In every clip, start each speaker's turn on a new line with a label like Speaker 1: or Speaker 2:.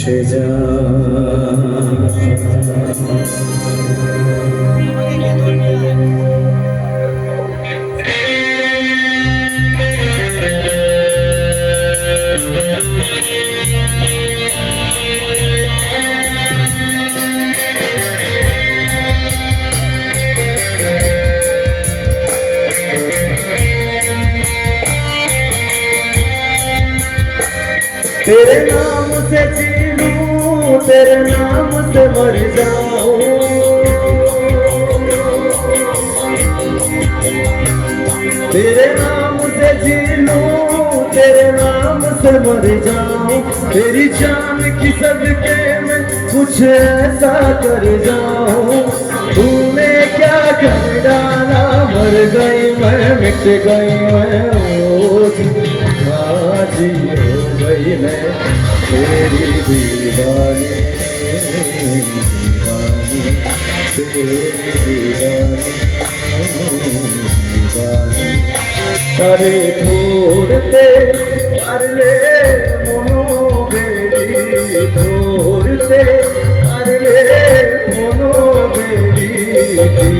Speaker 1: সে Thank तेरे नाम से जी लूँ तेरे नाम से मर जाऊँ। तेरे नाम से जी तेरे नाम से मर जाऊँ। तेरी जान की सदके में कुछ ऐसा कर जाऊँ। तूने क्या कर डाला? मर गई मैं, मिट गई मैं, ओ जी हो गई मैं तेरी दीवानी दीवानी तेरी दीवानी दीवानी अरे छोड़ते अरे मोनो बेटी छोड़ते अरे मोनो बेटी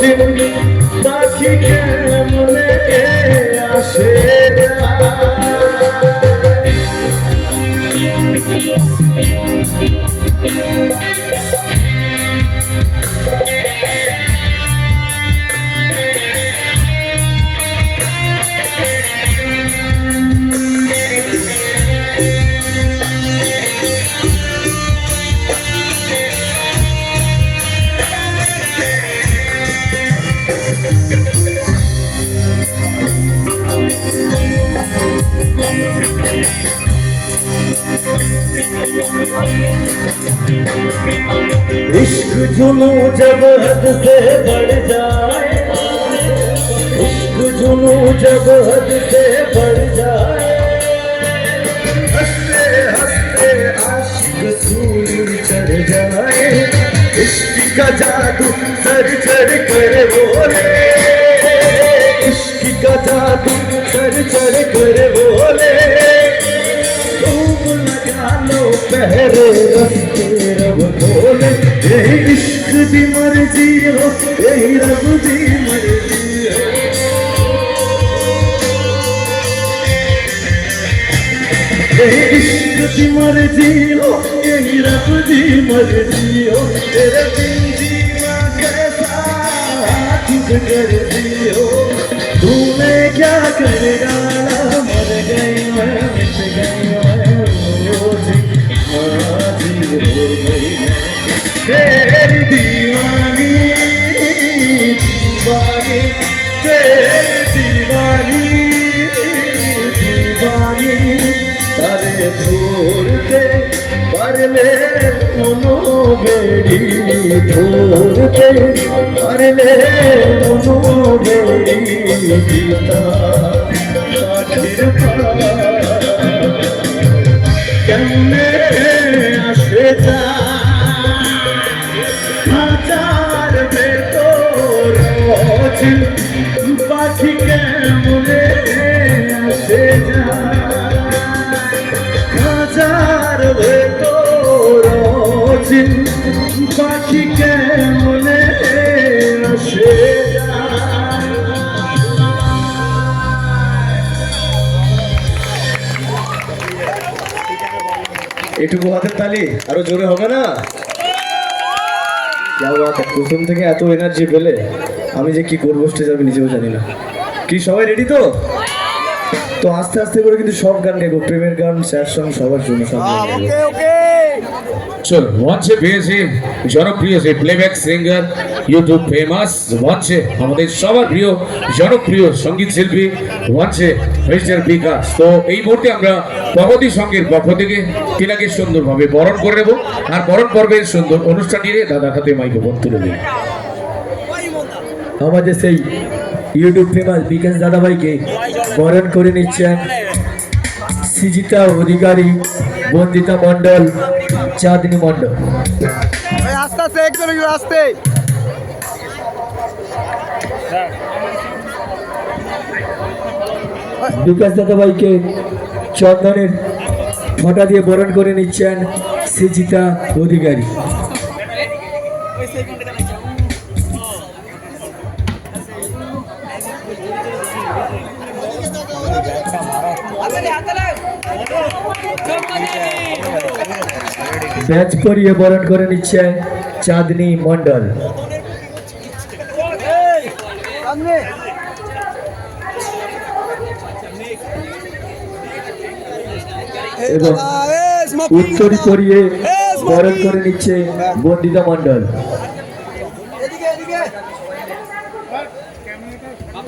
Speaker 1: বেতরচিন পাখি इश्क जुनू जब हद से बढ़ जाए, इश्क जुनू जब हद से बढ़ जाए। हँसते हँसते आशिक सूर चढ़ जाए, इश्क का जादू सर चढ़ कर बोले यही इश्क दी मर्ज़ी हो यही रब दी मर्ज़ी हो तेरे बिन जीना कैसा हो तूने क्या कर डाला मर गई मैं हो दीवानी दीवानी दीवानी ধরতে পারলে মনো বেড়ি ধরতে পারলে মনো বেড়ি পিতা কেমনে আসে যা হাজার ভেতর পাখি কেমনে পাখি কেমনে আসে
Speaker 2: এটুকু হাতের তালি, আরও জোরে হবে না? প্রথম থেকে এত এনার্জি পেলে আমি যে কি করব স্টেজ আমি নিজেও জানি না। কি, সবাই রেডি তো? তো আস্তে আস্তে করে কিন্তু সব গান গাইবো। প্রেমের গান স্যাড সং সবার জন্য সব গান গাইবো।
Speaker 3: চল মঞ্চে পেয়েছে জনপ্রিয় যে প্লেব্যাক সিঙ্গার ইউটিউব ফেমাস মঞ্চে আমাদের সবার প্রিয় জনপ্রিয় সংগীত শিল্পী মঞ্চে মিস্টার বিকাশ। তো এই মুহূর্তে আমরা প্রগতি সঙ্গের পক্ষ থেকে তিনাকে সুন্দরভাবে বরণ করে নেব। আর বরণ পর্বের সুন্দর অনুষ্ঠানটিরে দাদার হাতে মাইক্রোফোন তুলে দিন।
Speaker 2: আমাদের সেই ইউটিউব ফেমাস বিকাশ দাদাভাইকে বরণ করে নিচ্ছেন সিজিতা অধিকারী বন্দিতা মণ্ডল চাঁদনী মণ্ডল।
Speaker 4: ভাই আস্তে আস্তে একজন একজন আস্তে।
Speaker 2: বিকাশ দাদাভাইকে চন্দনের ফটা দিয়ে বরণ করে নিচ্ছেন সিজিতা অধিকারী। ব্যাচ করিয়ে বরণ করে নিচ্ছে চাঁদনি মন্ডল এবং উত্তরি করিয়ে বরণ করে নিচ্ছে বন্দিতা মন্ডল
Speaker 4: এদিকে এদিকে